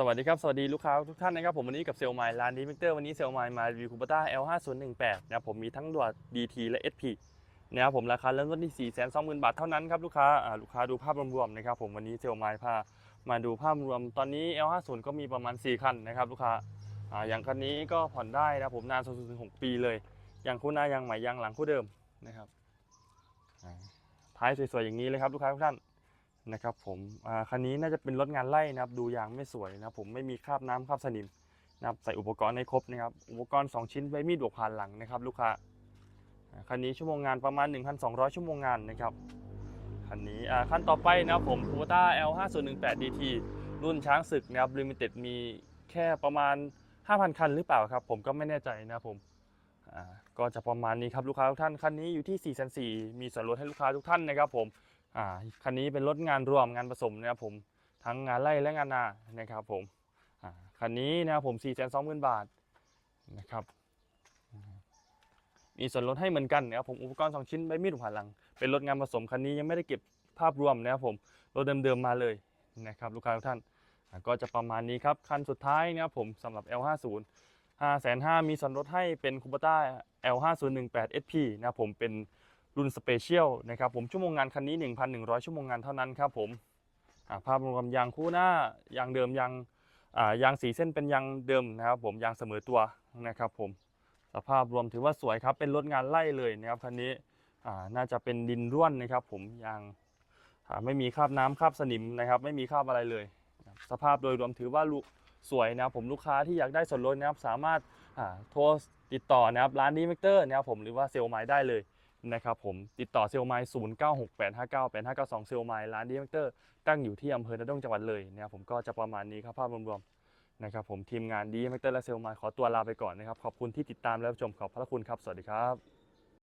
สวัสดีครับ สวัสดีลูกค้าทุกท่านนะครับผมวันนี้กับเซลล์ไมล์ร้านดีมิเตอร์วันนี้เซลล์ไมล์มารีวิวคูปต้า L5018 นะครับผมมีทั้งดวด DT และ SP นะครับผมราคาเริ่มต้นที่ 420,000 บาทเท่านั้นครับลูกค้าลูกค้าดูภาพรวมๆนะครับผมวันนี้เซลล์ไมล์พามาดูภาพรวมตอนนี้ L50 ก็มีประมาณ 4 คันนะครับลูกค้าอย่างคันนี้ก็ผ่อนได้นะผมนานสูงสุดถึง6ปีเลย อย่างคู่หน้ายางใหม่ยางหลังคู่เดิมนะครับท้ายสวยๆอย่างนี้เลยครับลูกค้าทุกท่าน นะครับผมคันนี้น่าจะเป็นรถงานไล่นะครับดูยางไม่สวยนะผมไม่มีคราบน้ำคราบสนิมนะครับใส่อุปกรณ์ให้ครบนะครับอุปกรณ์ 2 ชิ้นใบมีดบวกผ่านหลังนะครับลูกค้าคันนี้ชั่วโมงงานประมาณ 1,200 ชั่วโมงงานนะครับคันนี้อ่าคันต่อไปนะครับผม c u b a t a L5018 DT รุ่นช้างศึกนะครับ Limited มีแค่ประมาณ 5,000 คันหรือเปล่าครับ ผมก็ไม่แน่ใจนะครับผมก็จะประมาณนี้ครับลูกค้าทุกท่านคันนี้อยู่ที่ 4,400มีส่วนลดให้ลูกค้าทุกท่านนะครับผม อ่าคันนี้เป็นรถงานรวมงานผสมนะครับผมทั้งงานไล่และงานนานะครับผมอ่าคันนี้นะครับผม4 2 0 0 0 0 บาทนะครับมีส่วนลดให้เหมือนกันนะครับผมอุปกรณ์ 2 ชิ้นใบมีดผ่านหลัง เป็นรถงานผสมคันนี้ยังไม่ได้เก็บภาพรวมนะครับผมรถเดิมๆมาเลยนะครับลูกค้าทุกท่านก็จะประมาณนี้ครับ คันสุดท้ายนะครับผมสำหรับ L50 5 5 0 0มีส่วนลดให้เป็นคูปต้า L5018 SP นะครับผมเป็น รุ่นสเปเชียลนะครับผมชั่วโมงงานคันนี้ 1,100 ชั่วโมงงานเท่านั้นครับผมภาพรวมยางคู่หน้ายางเดิมยางยางสีเส้นเป็นยางเดิมนะครับผมยางเสมอตัวนะครับผมสภาพรวมถือว่าสวยครับเป็นรถงานไล่เลยนะครับคันนี้น่าจะเป็นดินร่วนนะครับผมยางไม่มีคราบน้ำคราบสนิมนะครับไม่มีคราบอะไรเลย สภาพโดยรวมถือว่าลุสวยนะครับผมลูกค้าที่อยากได้ส่วนลดนะครับสามารถโทรติดต่อนะครับร้านดีเมกเตอร์นะครับผมหรือว่าเซลล์ไม้ได้เลย นะครับผมติดต่อเซลไมล์เก้าหกแปดห้าเก้าแปดห้าเก้าสองเซลไมล์ร้านดีเมกเตอร์ตั้งอยู่ที่อำเภอนาดงจังหวัดเลยนะครับผมก็จะประมาณนี้ครับภาพรวมๆนะครับผมทีมงานดีเมกเตอร์และเซลไมล์ขอตัวลาไปก่อนนะครับขอบคุณที่ติดตามและรับชมขอบพระคุณครับ สวัสดีครับ